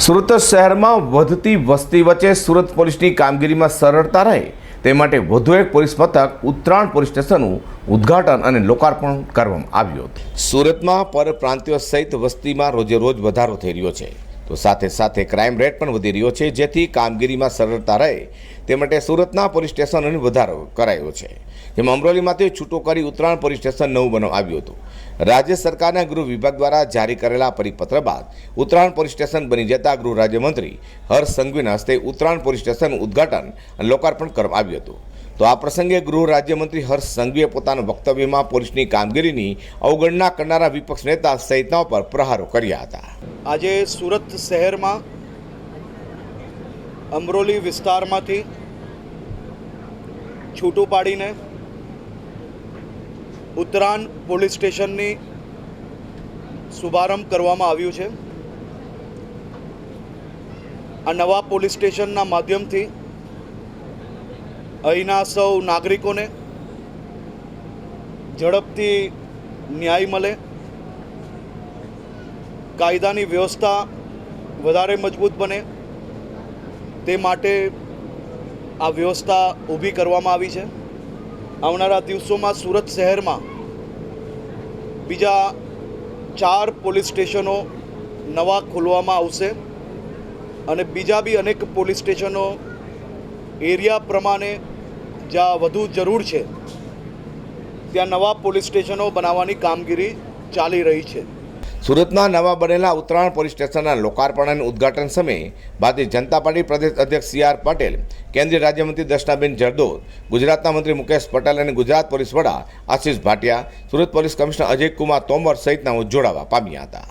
સુરત શહેરમાં વધતી વસ્તી વચ્ચે સુરત પોલીસની કામગીરીમાં સરળતા રહે તે માટે વધુ એક પોલીસ મથક ઉત્તરાયણ પોલીસ સ્ટેશનનું ઉદ્ઘાટન અને લોકાર્પણ કરવામાં આવ્યું હતું. સુરતમાં પરપ્રાંતિયો સહિત વસ્તીમાં રોજે રોજ વધારો થઈ રહ્યો છે. તો સાથે સાથે ક્રાઇમ રેટ પણ વધી રહ્યો છે, જેથી કામગીરીમાં સરળતા રહે. તે માટે સુરતના પોલીસ સ્ટેશનોને વધારો કરાયો છે. જેમાં અમરોલીમાંથી છૂટો કરી ઉત્તરાયણ પોલીસ સ્ટેશન નવું બનાવવામાં આવ્યું હતું. રાજ્ય સરકારના ગૃહ વિભાગ દ્વારા જારી કરેલા પરિપત્ર બાદ ઉત્તરાયણ પોલીસ સ્ટેશન બની જતા ગૃહ રાજ્યમંત્રી હર્ષ સંઘવીના હસ્તે ઉત્તરાયણ પોલીસ સ્ટેશનનું ઉદ્ઘાટન અને લોકાર્પણ કરવામાં આવ્યું હતું. તો આ પ્રસંગે ગૃહ રાજ્યમંત્રી હર્ષ સંઘવીએ પોતાના વક્તવ્યમાં પોલીસની કામગીરીની અવગણના કરનારા વિપક્ષ નેતા સહિતના પર પ્રહારો કર્યા હતા. આજે સુરત શહેરમાં અમરોલી વિસ્તારમાંથી છૂટું પાડીને ઉત્તરાયણ પોલીસ સ્ટેશનની શુભારંભ કરવામાં આવ્યું છે. આ નવા પોલીસ સ્ટેશનના માધ્યમથી અહીંના સૌ નાગરિકોને ઝડપથી ન્યાય મળે. કાયદાની વ્યવસ્થા વધારે મજબૂત બને. તે માટે આ વ્યવસ્થા ઊભી કરવામાં આવી છે. આવનારા દિવસોમાં સુરત શહેરમાં બીજા ચાર પોલીસ સ્ટેશનો નવા ખોલવામાં આવશે અને બીજા બી અનેક પોલીસ સ્ટેશનો એરિયા પ્રમાણે જ્યાં વધુ જરૂર છે. ત્યાં નવા પોલીસ સ્ટેશનો બનાવવાની કામગીરી ચાલી રહી છે. સુરતના નવા બનેલા ઉત્તરાયણ પોલીસ સ્ટેશનના લોકાર્પણ અને ઉદ્ઘાટન સમયે ભારતીય જનતા પાર્ટી પ્રદેશ અધ્યક્ષ સી આર પટેલ, કેન્દ્રીય રાજ્યમંત્રી દર્શનાબેન જરદોદ, ગુજરાતના મંત્રી મુકેશ પટેલ અને ગુજરાત પોલીસ વડા આશિષ ભાટિયા, સુરત પોલીસ કમિશનર અજય કુમાર તોમર સહિતના જોડાવા પામ્યા હતા.